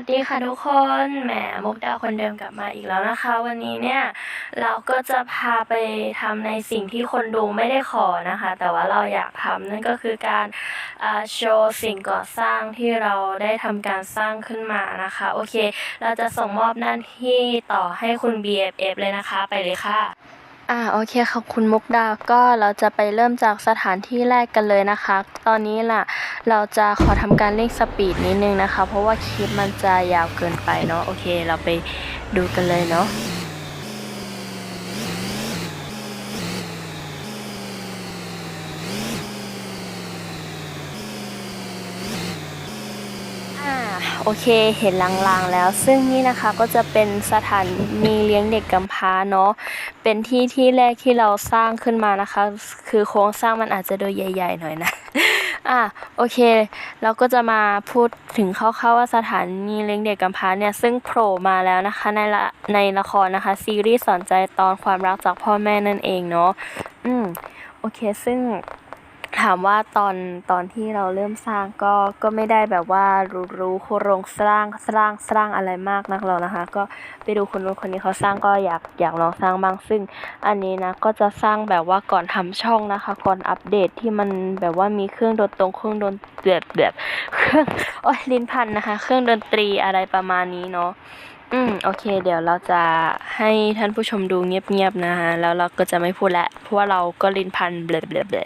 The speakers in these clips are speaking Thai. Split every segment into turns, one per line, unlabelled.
สดีค่ะทุกคนแหมมุกดาคนเดิมกลับมาอีกแล้วนะคะ วันนี้เนี่ยเราก็จะพาไปทำในสิ่งที่คนดูไม่ได้ขอนะคะ แต่ว่าเราอยากทำนั่นก็คือการโชว์สิ่งก่อสร้างที่เราได้ทำการสร้างขึ้นมานะคะ โอเค เราจะส่งมอบหน้าที่ต่อให้คุณ BFF เลยนะคะ ไปเลยค่ะ อ่าโอเคขอบคุณมุกดา ก็เราจะไปเริ่มจากสถานที่แรกกันเลยนะคะ ตอนนี้ล่ะ เราจะขอทำการเร่งสปีดนิดนึงนะคะ เพราะว่าคลิปมันจะยาวเกินไปเนาะ โอเค เราไปดูกันเลยเนาะ อ่า โอเคเห็นลางๆแล้ว ซึ่งนี่นะคะก็จะเป็นสถานีเลี้ยงเด็กกำพร้าเนาะเป็นที่ที่แรกที่เราสร้างขึ้นมานะคะ คือโครงสร้างมันอาจจะดูใหญ่ ๆ หน่อยนะอะโอเค เราก็จะมาพูดถึงคร่าวๆว่าสถานีเลี้ยงเด็กกำพร้าเนี่ย ซึ่งโผล่มาแล้วนะคะในละในละครนะคะ ซีรีส์สอนใจตอนความรักจากพ่อแม่นั่นเองเนาะอืมโอเคซึ่ง ถามว่าตอนตอนที่เราเริ่มสร้างก็ก็ไม่ได้แบบว่ารู้รู้โครงสร้างสร้างสร้างอะไรมากนักหรอกนะคะ ก็ไปดูคนนู้นคนนี้เขาสร้างก็อยากอยากลองสร้างบ้างซึ่ง อันนี้นะก็จะสร้างแบบว่าก่อนทำช่องนะคะ ก่อนอัปเดตที่มันแบบว่ามีเครื่องดนตรงเครื่องดนแบบแบบเครื่องโอ้ยลิ้นพันนะคะ เครื่องดนตรีอะไรประมาณนี้เนาะอืมโอเค เดี๋ยวเราจะให้ท่านผู้ชมดูเงียบๆนะคะแล้วเราก็จะไม่พูดละเพราะว่าเราก็ลิ้นพันเบลเบลเบล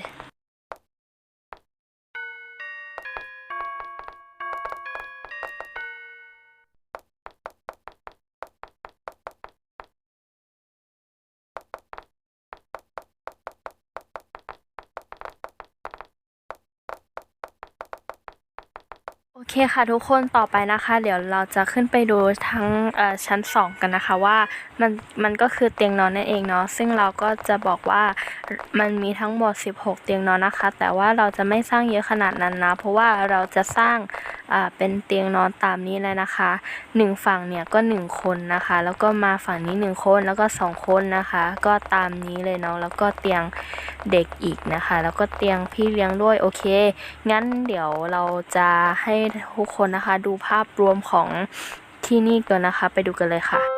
เคค่ะทุกคนต่อไปนะคะ เดี๋ยวเราจะขึ้นไปดูทั้งชั้น 2 กันนะคะว่ามันมันก็คือเตียงนอนนั่นเองเนาะซึ่งเราก็จะบอกว่ามันมีทั้งหมด 16 เตียงนอนนะคะ แต่ว่าเราจะไม่สร้างเยอะขนาดนั้นนะ เพราะว่าเราจะสร้างเป็นเตียงนอนตามนี้เลยนะคะหนึ่งฝั่งเนี่ยก็ 1 คนนะคะ แล้วก็มาฝั่งนี้ 1 คนแล้วก็ 2 คนนะคะ ก็ตามนี้เลยเนาะแล้วก็เตียงเด็กอีกนะคะ แล้วก็เตียงพี่เลี้ยงด้วยโอเค งั้นเดี๋ยวเราจะให้ทุกคนนะคะ ดูภาพรวมของที่นี่ก่อนนะคะ ไปดูกันเลยค่ะ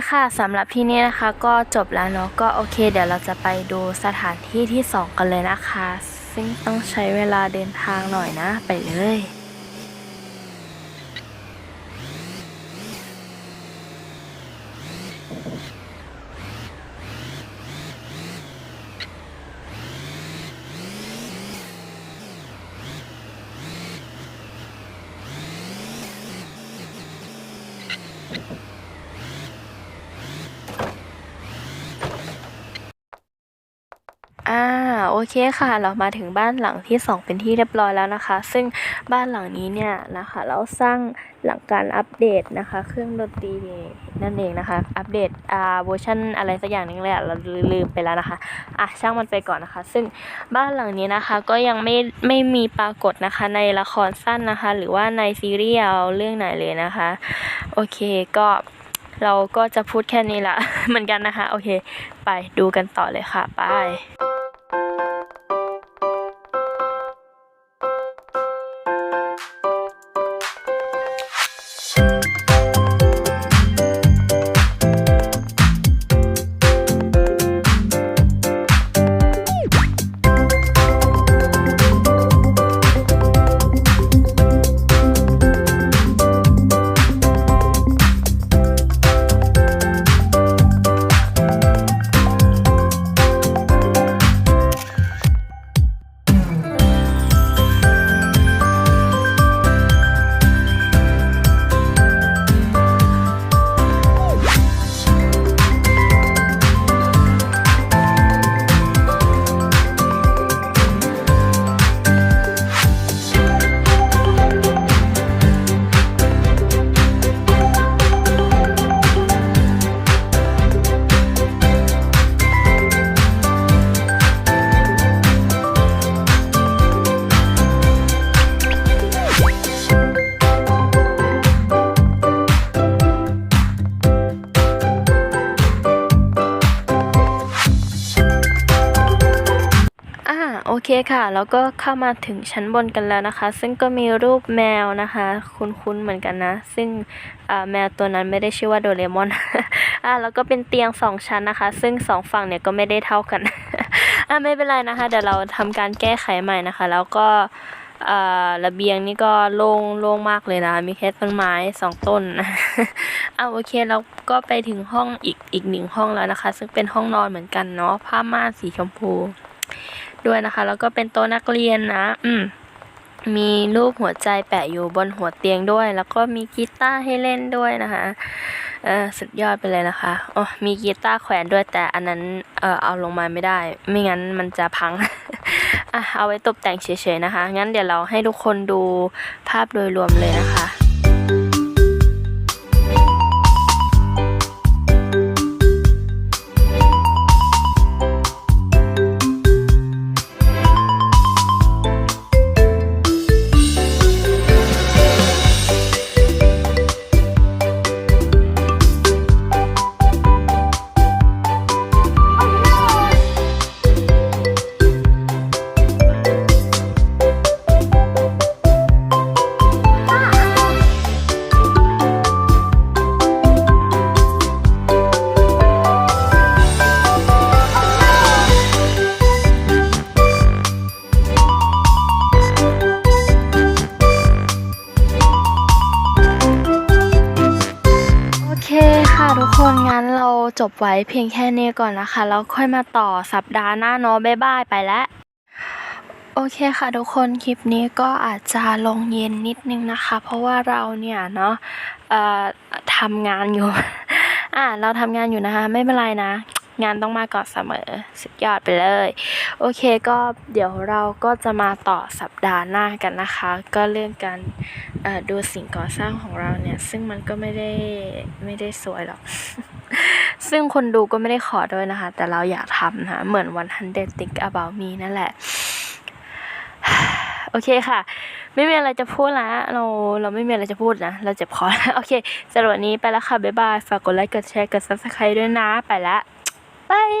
คค่ะสำหรับที่นี่นะคะก็จบแล้วเนาะก็โอเค เดี๋ยวเราจะไปดูสถานที่ที่ 2 กันเลยนะคะ ซึ่งต้องใช้เวลาเดินทางหน่อยนะ ไปเลย อ่าโอ เคค่ะ เรามาถึงบ้านหลังที่ 2 เป็นที่เรียบร้อยแล้วนะคะ ซึ่งบ้านหลังนี้เนี่ยนะคะ เราสร้างหลังการอัปเดตนะคะ เครื่องดนตรีนั่นเองนะคะ อัปเดตอ่าเวอร์ชันอะไรสักอย่างนึงเลยอะเราลืมไปแล้วนะคะอะช่างมันไปก่อนนะคะ ซึ่งบ้านหลังนี้นะคะก็ยังไม่ไม่มีปรากฏนะคะในละครสั้นนะคะ หรือว่าในซีรีส์เอาเรื่องไหนเลยนะคะโอเคก็เราก็จะพูดแค่นี้ละเหมือนกันนะคะ โอเค ไปดูกันต่อเลยค่ะ ไป ค่ะ แล้วก็เข้ามาถึงชั้นบนกันแล้วนะคะ ซึ่งก็มีรูปแมวนะคะ คุ้นๆเหมือนกันนะ ซึ่งแมวตัวนั้นไม่ได้ชื่อว่าโดเรมอนอ่าแล้วก็เป็นเตียงสองชั้นนะคะ ซึ่งสองฝั่งเนี่ยก็ไม่ได้เท่ากันอ่าไม่เป็นไรนะคะ เดี๋ยวเราทำการแก้ไขใหม่นะคะ แล้วก็ระเบียงนี่ก็โล่งโล่งมากเลยนะ มีแค่ต้นไม้สองต้นอ่าโอเคเราก็ไปถึงห้องอีกอีกหนึ่งห้องแล้วนะคะ ซึ่งเป็นห้องนอนเหมือนกันเนาะผ้าม่านสีชมพู ด้วยนะคะ แล้วก็เป็นโต๊ะนักเรียนนะ อืมมีรูปหัวใจแปะอยู่บนหัวเตียงด้วย แล้วก็มีกีตาร์ให้เล่นด้วยนะคะเออสุดยอดไปเลยนะคะอ๋อมีกีตาร์แขวนด้วยแต่อันนั้นเออเอาลงมาไม่ได้ ไม่งั้นมันจะพังอะเอาไว้ตกแต่งเฉยๆนะคะ งั้นเดี๋ยวเราให้ทุกคนดูภาพโดยรวมเลยนะคะ จบไว้เพียงแค่นี้ก่อนนะคะ แล้วค่อยมาต่อสัปดาห์หน้าเนาะบ๊ายบายไปแล้วโอเคค่ะทุกคนคลิปนี้ก็อาจจะลงเย็นนิดนึงนะคะ เพราะว่าเราเนี่ยเนาะเอ่อทำงานอยู่ อ่าเราทำงานอยู่นะคะ ไม่เป็นไรนะ งานต้องมาก่อนเสมอสุดยอดไปเลย โอเคก็เดี๋ยวเราก็จะมาต่อสัปดาห์หน้ากันนะคะ ก็เรื่องการดูสิ่งก่อสร้างของเราเนี่ย ซึ่งมันก็ไม่ได้ไม่ได้สวยหรอก ซึ่งคนดูก็ไม่ได้ขอด้วยนะคะ แต่เราอยากทำนะคะเหมือนวันฮันเดติก about me นั่นแหละ โอเคค่ะ ไม่มีอะไรจะพูดละเราเราไม่มีอะไรจะพูดนะ เราเจ็บคอโอเคสำหรับวันนี้ไปแล้วค่ะ บ๊ายบาย ฝากกดไลค์ กดแชร์ กดซับสไคร b e ด้วยนะ ไปละบาย